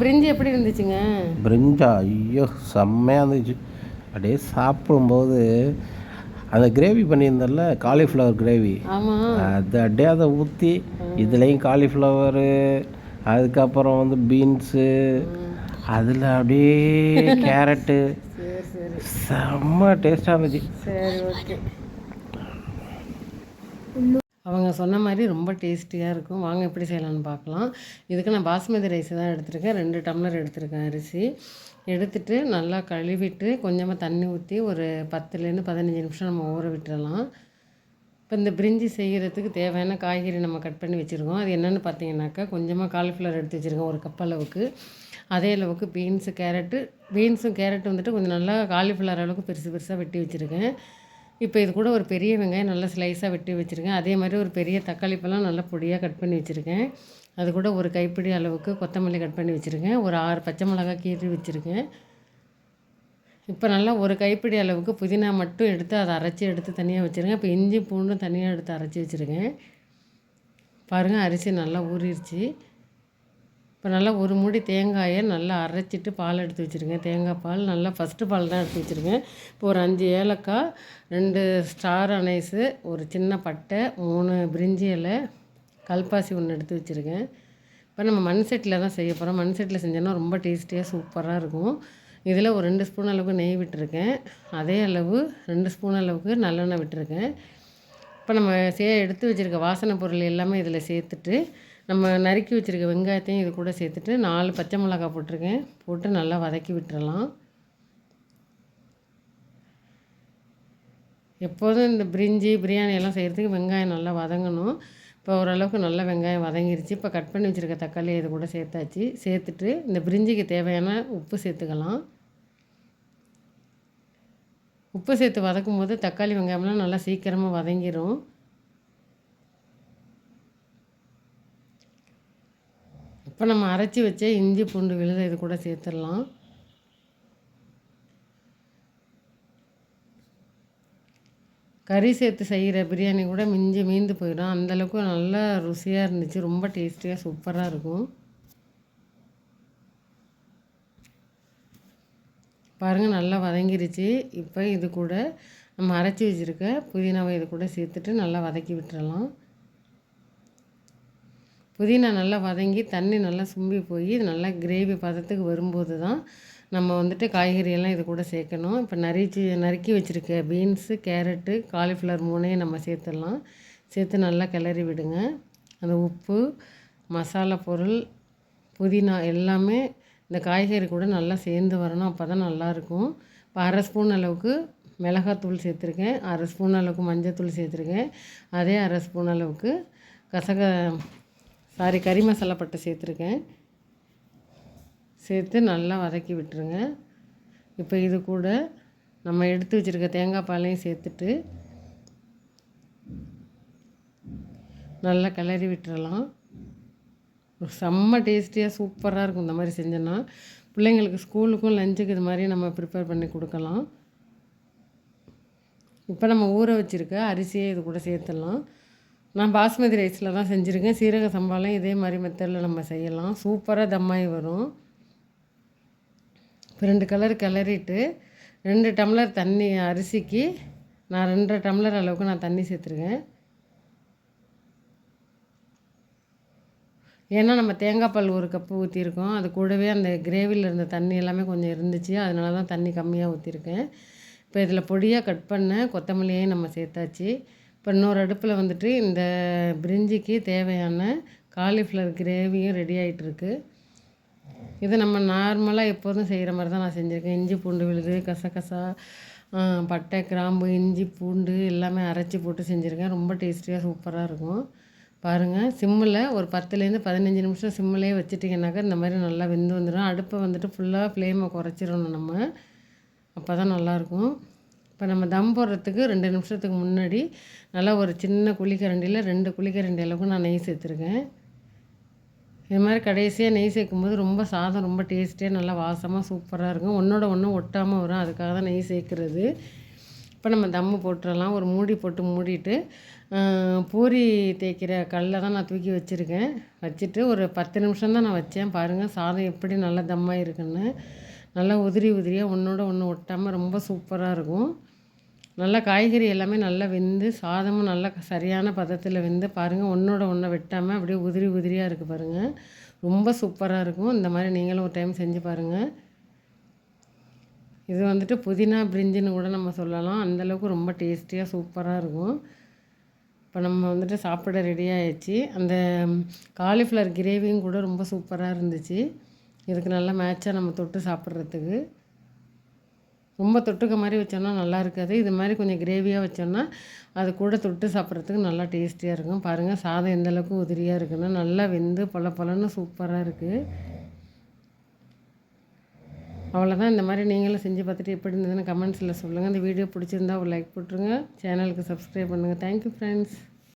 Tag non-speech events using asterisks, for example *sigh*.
பிரிஞ்சி எப்படி இருந்துச்சுங்க? பிரிஞ்சா ஐயோ செம்மையாக இருந்துச்சு. அப்படியே சாப்பிடும்போது அந்த கிரேவி பண்ணியிருந்தல காலிஃப்ளவர் கிரேவி அது அப்படியே அதை ஊற்றி இதுலேயும் காலிஃப்ளவரு அதுக்கப்புறம் வந்து பீன்ஸு அதில் அப்படியே *laughs* கேரட்டு சரி சரி. செம்ம டேஸ்ட்டாக இருந்துச்சு. சரி ஓகே. அவங்க சொன்ன மாதிரி ரொம்ப டேஸ்டியாக இருக்கும். வாங்க எப்படி செய்யலாம்னு பார்க்கலாம். இதுக்கு நான் பாஸ்மதி ரைஸ் தான் எடுத்திருக்கேன். ரெண்டு டம்ளர் எடுத்திருக்கேன் அரிசி. எடுத்துட்டு நல்லா கழுவிட்டு கொஞ்சமாக தண்ணி ஊற்றி ஒரு பத்துலேருந்து பதினஞ்சு நிமிஷம் நம்ம ஊற விட்டுறலாம். இப்போ இந்த பிரிஞ்சி செய்கிறதுக்கு தேவையான காய்கறி நம்ம கட் பண்ணி வச்சுருக்கோம். அது என்னென்னு பார்த்தீங்கன்னாக்கா கொஞ்சமாக காலிஃப்ளவர் எடுத்து வச்சுருக்கோம் ஒரு கப் அளவுக்கு. அதே அளவுக்கு பீன்ஸு கேரட்டு பீன்ஸும் கேரட்டு வந்துட்டு கொஞ்சம் நல்லா காலிஃப்ளவர் அளவுக்கு பெருசு பெருசாக வெட்டி வச்சுருக்கேன். இப்போ இது கூட ஒரு பெரிய வெங்காயம் நல்லா ஸ்லைஸாக வெட்டி வச்சுருக்கேன். அதே மாதிரி ஒரு பெரிய தக்காளி பழம் நல்லா பொடியாக கட் பண்ணி வச்சுருக்கேன். அது கூட ஒரு கைப்பிடி அளவுக்கு கொத்தமல்லி கட் பண்ணி வச்சுருக்கேன். ஒரு ஆறு பச்சை மிளகாய் கீறி வச்சுருக்கேன். இப்போ நல்லா ஒரு கைப்பிடி அளவுக்கு புதினா மட்டும் எடுத்து அதை அரைச்சி எடுத்து தனியாக வச்சுருக்கேன். இப்போ இஞ்சி பூண்டும் தனியாக எடுத்து அரைச்சி வச்சுருக்கேன். பாருங்கள் அரிசி நல்லா ஊறிடுச்சு இப்போ நல்லா ஒரு மூடி தேங்காயை நல்லா அரைச்சிட்டு பால் எடுத்து வச்சுருக்கேன் தேங்காய் பால் நல்லா ஃபஸ்ட்டு பால் தான் எடுத்து வச்சுருக்கேன். இப்போ ஒரு அஞ்சு ஏலக்காய் ரெண்டு ஸ்டார் அனைஸு ஒரு சின்ன பட்டை மூணு பிரிஞ்சி இலை கல்பாசி ஒன்று எடுத்து வச்சுருக்கேன். இப்போ நம்ம மண் செட்டில் தான் செய்ய போகிறோம் மண் செட்டில் செஞ்சோன்னா ரொம்ப டேஸ்டியாக சூப்பராக இருக்கும். இதில் ஒரு ரெண்டு ஸ்பூன் அளவுக்கு நெய் விட்டுருக்கேன். அதே அளவு ரெண்டு ஸ்பூன் அளவுக்கு நல்லெண்ணெய் விட்டுருக்கேன். இப்போ நம்ம சே எடுத்து வச்சுருக்க வாசனை பொருள் எல்லாமே இதில் சேர்த்துட்டு நம்ம நறுக்கி வச்சுருக்க வெங்காயத்தையும் இது கூட சேர்த்துட்டு நாலு பச்சை மிளகாய் போட்டிருக்கேன். போட்டு நல்லா வதக்கி விட்டுறலாம். எப்போதும் இந்த பிரிஞ்சி பிரியாணி எல்லாம் செய்கிறதுக்கு வெங்காயம் நல்லா வதங்கணும். இப்போ ஓரளவுக்கு நல்லா வெங்காயம் வதங்கிருச்சு. இப்போ கட் பண்ணி வச்சுருக்க தக்காளி இது கூட சேர்த்தாச்சு. சேர்த்துட்டு இந்த பிரிஞ்சிக்கு தேவையான உப்பு சேர்த்துக்கலாம். உப்பு சேர்த்து வதக்கும் போது தக்காளி வெங்காயம்லாம் நல்லா சீக்கிரமாக வதங்கிடும் இப்போ நம்ம அரைச்சி வச்ச இஞ்சி பூண்டு விழுத இது கூட சேர்த்துடலாம். கறி சேர்த்து செய்கிற பிரியாணி கூட மிஞ்சி மீந்து போயிடும். அந்தளவுக்கு நல்லா ருசியாக இருந்துச்சு. ரொம்ப டேஸ்டியாக சூப்பராக இருக்கும். பாருங்கள் நல்லா வதங்கிருச்சு. இப்போ இது கூட நம்ம அரைச்சி வச்சுருக்க புதினாவை இது கூட சேர்த்துட்டு நல்லா வதக்கி விட்டுறலாம். புதினா நல்லா வதங்கி தண்ணி நல்லா சும்பி போய் நல்லா கிரேவி பதத்துக்கு வரும்போது தான் நம்ம வந்துட்டு காய்கறியெல்லாம் இது கூட சேர்க்கணும். இப்போ நறுக்கி நறுக்கி வச்சுருக்க பீன்ஸு கேரட்டு காலிஃப்ளவர் மூணையும் நம்ம சேர்த்துடலாம். சேர்த்து நல்லா கிளறி விடுங்க. அந்த உப்பு மசாலா பொருள் புதினா எல்லாமே இந்த காய்கறி கூட நல்லா சேர்ந்து வரணும். அப்போ தான் நல்லாயிருக்கும். இப்போ அரை ஸ்பூன் அளவுக்கு மிளகாத்தூள் சேர்த்துருக்கேன். அரை ஸ்பூன் அளவுக்கு மஞ்சத்தூள் சேர்த்துருக்கேன். அதே அரை ஸ்பூன் அளவுக்கு கசக சாரி கறி மசாலா பட்டை சேர்த்துருக்கேன். சேர்த்து நல்லா வதக்கி விட்டுருங்க. இப்போ இது கூட நம்ம எடுத்து வச்சுருக்க தேங்காய் பாலையும் சேர்த்துட்டு நல்லா கிளறி விட்டுறலாம். செம்ம டேஸ்டியாக சூப்பராக இருக்கும் இந்த மாதிரி செஞ்சோன்னா. பிள்ளைங்களுக்கு ஸ்கூலுக்கும் லஞ்சுக்கு இது மாதிரி நம்ம ப்ரிப்பேர் பண்ணி கொடுக்கலாம். இப்போ நம்ம ஊற வச்சுருக்க அரிசியை இது கூட சேர்த்துடலாம். நான் பாஸ்மதி ரைஸில் தான் செஞ்சுருக்கேன். சீரக சம்பாலையும் இதே மாதிரி மெத்தடில் நம்ம செய்யலாம். சூப்பராக தம்மாயி வரும். ரெண்டு கலர் கிளறிட்டு ரெண்டு டம்ளர் தண்ணி அரிசிக்கு நான் ரெண்டரை டம்ளர் அளவுக்கு நான் தண்ணி சேர்த்துருக்கேன். ஏன்னா நம்ம தேங்காய் பால் ஒரு கப்பு ஊற்றிருக்கோம் அது கூடவே அந்த கிரேவியில் இருந்த தண்ணி எல்லாமே கொஞ்சம் இருந்துச்சு. அதனால தான் தண்ணி கம்மியாக ஊற்றிருக்கேன் இப்போ இதில் பொடியாக கட் பண்ண கொத்தமல்லியையும் நம்ம சேர்த்தாச்சு. இப்போ இன்னொரு அடுப்பில் வந்துட்டு இந்த பிரிஞ்சிக்கு தேவையான காலிஃப்ளவர் கிரேவியும் ரெடி ஆகிட்டுருக்கு இது நம்ம நார்மலாக எப்போதும் செய்கிற மாதிரி தான் நான் செஞ்சுருக்கேன். இஞ்சி பூண்டு விழுது கசகசா பட்டை கிராம்பு இஞ்சி பூண்டு எல்லாமே அரைச்சி போட்டு செஞ்சுருக்கேன். ரொம்ப டேஸ்டியாக சூப்பராக இருக்கும். பாருங்கள் சிம்மில் ஒரு பத்துலேருந்து பதினஞ்சு நிமிஷம் சிம்மிலே வச்சுட்டிங்கனாக்கா இந்த மாதிரி நல்லா வெந்து வந்துடும். அடுப்பை வந்துட்டு ஃபுல்லாக ஃப்ளேமை குறைச்சிடணும் நம்ம. அப்போ தான் நல்லாயிருக்கும் இப்போ நம்ம தம் போடுறதுக்கு ரெண்டு நிமிஷத்துக்கு முன்னாடி நல்லா ஒரு சின்ன குழிக்கரண்டியில் ரெண்டு குழிக்கரண்டி அளவுக்கு நான் நெய் சேர்த்துருக்கேன். இது மாதிரி கடைசியாக நெய் சேர்க்கும்போது ரொம்ப சாதம் ரொம்ப டேஸ்ட்டியாக நல்லா வாசமாக சூப்பராக இருக்கும். ஒன்றோட ஒன்று ஒட்டாமல் வரும். அதுக்காக தான் நெய் சேர்க்குறது. இப்போ நம்ம தம்மு போட்டுடலாம் ஒரு மூடி போட்டு மூடிட்டு பூரி தேய்க்கிற கல்லை தான் நான் தூக்கி வச்சுருக்கேன். வச்சுட்டு ஒரு பத்து நிமிஷம் தான் நான் வச்சேன். பாருங்கள் சாதம் எப்படி நல்லா தம்மாக இருக்குன்னு. நல்லா உதிரி உதிரியாக ஒன்றோட ஒன்று ஒட்டாமல் ரொம்ப சூப்பராக இருக்கும். நல்லா காய்கறி எல்லாமே நல்லா வெந்து சாதமும் நல்லா சரியான பதத்தில் வெந்து பாருங்கள் ஒன்றோட ஒன்றை வெட்டாமல் அப்படியே உதிரி உதிரியாக இருக்குது பாருங்கள் ரொம்ப சூப்பராக இருக்கும். இந்த மாதிரி நீங்களும் ஒரு டைம் செஞ்சு பாருங்கள் இது வந்துட்டு புதினா பிரிஞ்சுன்னு கூட நம்ம சொல்லலாம். அந்தளவுக்கு ரொம்ப டேஸ்டியாக சூப்பராக இருக்கும். இப்போ நம்ம வந்துட்டு சாப்பிட ரெடி ஆயிடுச்சு. அந்த காலிஃப்ளவர் கிரேவியும் கூட ரொம்ப சூப்பராக இருந்துச்சு. இதுக்கு நல்லா மேட்சாக நம்ம தொட்டு சாப்பிட்றதுக்கு. ரொம்ப தொட்டுக்க மாதிரி வச்சோன்னா நல்லா இருக்காது. இது மாதிரி கொஞ்சம் கிரேவியாக வச்சோன்னா அது கூட தொட்டு சாப்பிட்றதுக்கு நல்லா டேஸ்டியாக இருக்கும். பாருங்கள் சாதம் எந்தளவுக்கு உதிரியாக இருக்குன்னு நல்லா வெந்து பல பொலன்னு சூப்பராக இருக்குது அவ்வளோதான் இந்த மாதிரி நீங்களும் செஞ்சு பார்த்துட்டு எப்படி இருந்ததுன்னு கமெண்ட்ஸில் சொல்லுங்கள் இந்த வீடியோ பிடிச்சிருந்தா ஒரு லைக் போட்டுருங்க. சேனலுக்கு சப்ஸ்கிரைப் பண்ணுங்கள் தேங்க்யூ ஃப்ரெண்ட்ஸ்